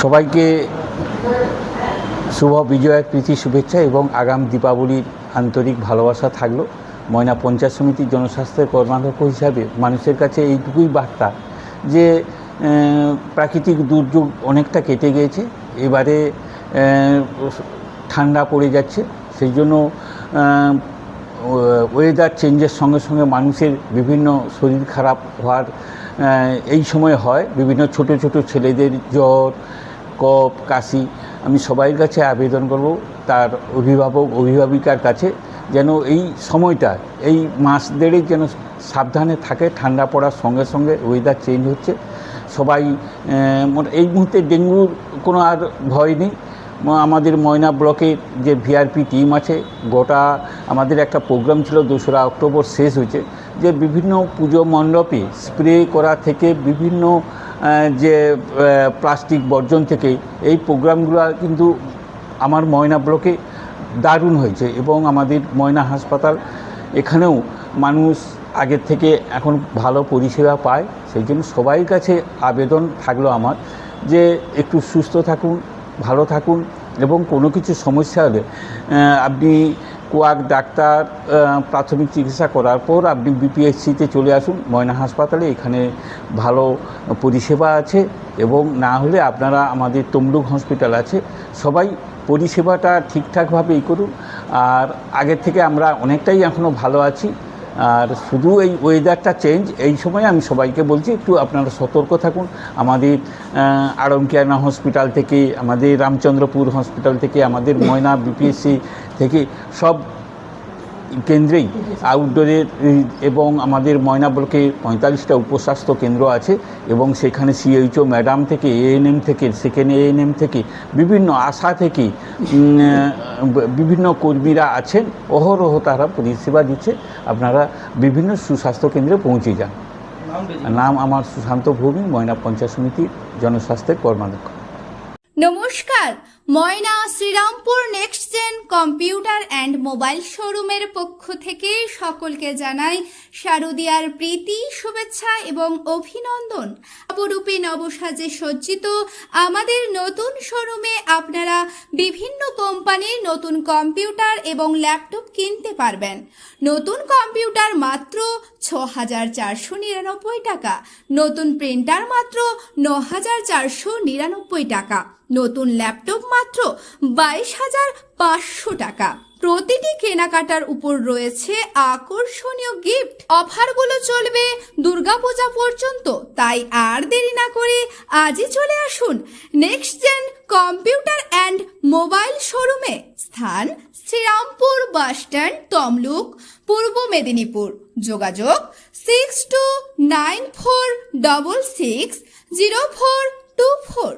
সবাইকে শুভ বিজয়ের প্রীতি, শুভেচ্ছা এবং আগাম দীপাবলির আন্তরিক ভালোবাসা থাকল। ময়না পঞ্চায়েত সমিতির জনস্বাস্থ্যের কর্মাধ্যক্ষ হিসাবে মানুষের কাছে এইটুকুই বার্তা যে প্রাকৃতিক দুর্যোগ অনেকটা কেটে গিয়েছে এবারে ঠান্ডা পড়ে যাচ্ছে, সেই জন্য ওয়েদার চেঞ্জের সঙ্গে সঙ্গে মানুষের বিভিন্ন শরীর খারাপ হওয়ার এই সময় হয়। বিভিন্ন ছোট ছোট ছেলেদের জ্বর কফ কাশি, আমি সবাইয়ের কাছে আবেদন করব, তার অভিভাবক, অভিভাবিকার কাছে, যেন এই সময়টা, এই মাস দেড়েক যেন সাবধানে থাকে, ঠান্ডা পড়ার সঙ্গে সঙ্গে ওয়েদার চেঞ্জ হচ্ছে। সবাই এই মুহূর্তে ডেঙ্গুর কোনো আর ভয় নেই। আমাদের ময়না ব্লকের যে ভিআরপি টিম আছে, গোটা আমাদের একটা প্রোগ্রাম ছিল, দোসরা অক্টোবর শেষ হয়েছে, যে বিভিন্ন পুজো মণ্ডপে স্প্রে করা থেকে বিভিন্ন যে প্লাস্টিক বর্জন থেকে এই প্রোগ্রামগুলো কিন্তু আমার ময়না ব্লকে দারুণ হয়েছে এবং আমাদের ময়না হাসপাতাল এখানেও মানুষ আগের থেকে এখন ভালো পরিষেবা পায়। সেই জন্য সবাই কাছে আবেদন থাকল আমার যে একটু সুস্থ থাকুন, ভালো থাকুন এবং কোনো কিছু সমস্যা হলে আপনি কোয়াক ডাক্তার প্রাথমিক চিকিৎসা করার পর আপনি বিপিএসসিতে চলে আসুন, ময়না হাসপাতালে, এখানে ভালো পরিষেবা আছে এবং না হলে আপনারা আমাদের তমলুক হসপিটাল আছে। সবাই পরিষেবাটা ঠিকঠাকভাবেই করুন। আর আগের থেকে আমরা অনেকটাই এখনও ভালো আছি। আর শুধু এই ওয়েদারটা চেঞ্জ এই সময় আমি সবাইকে বলছি, একটু আপনারা সতর্ক থাকুন। আমাদের আড়ঙ্কিয়ানা হসপিটাল থেকে, আমাদের রামচন্দ্রপুর হসপিটাল থেকে, আমাদের ময়না বিপিএসসি থেকে, সব কেন্দ্রেই আউটডোরের এবং আমাদের ময়না ব্লকে পঁয়তাল্লিশটা উপস্বাস্থ্য কেন্দ্র আছে এবং সেখানে সিএইচও ম্যাডাম থেকে এএনএম থেকে সেকেন্ড এএনএম থেকে বিভিন্ন আশা থেকে বিভিন্ন কর্মীরা আছেন অহরহ তারা পরিষেবা দিচ্ছে। আপনারা বিভিন্ন সুস্বাস্থ্য কেন্দ্রে পৌঁছে যান। নাম আমার সুশান্ত ভৌমি ময়না পঞ্চায়েত সমিতির জনস্বাস্থ্যের কর্মাধ্যক্ষ। নমস্কার, Moyna Shrirampur next gen computer and mobile শোরুমের পক্ষ থেকে সকলকে জানাই শারদিয়ার প্রীতি, শুভেচ্ছা এবং অভিনন্দন। অপরূপে নবসাজে সজ্জিত আমাদের নতুন শোরুমে আপনারা বিভিন্ন কোম্পানির নতুন কম্পিউটার এবং ল্যাপটপ কিনতে পারবেন। নতুন কম্পিউটার মাত্র ছ হাজার চারশো নিরানব্বই টাকা। নতুন প্রিন্টার মাত্র ন হাজার চারশো নিরানব্বই টাকা। নতুন ল্যাপটপ মাত্র বাইশ হাজার পাঁচশো টাকা। প্রতিটি কেনাকাটার উপর রয়েছে আকর্ষণীয় গিফট। অফারগুলো চলবে দুর্গাপূজা পর্যন্ত, তাই আর দেরি না করে আজই চলে আসুন। Next gen computer and mobile শোরুমে স্থান শ্রীরামপুর বাসস্ট্যান্ড তমলুক, পূর্ব মেদিনীপুর। যোগাযোগ six two nine four double six zero four two four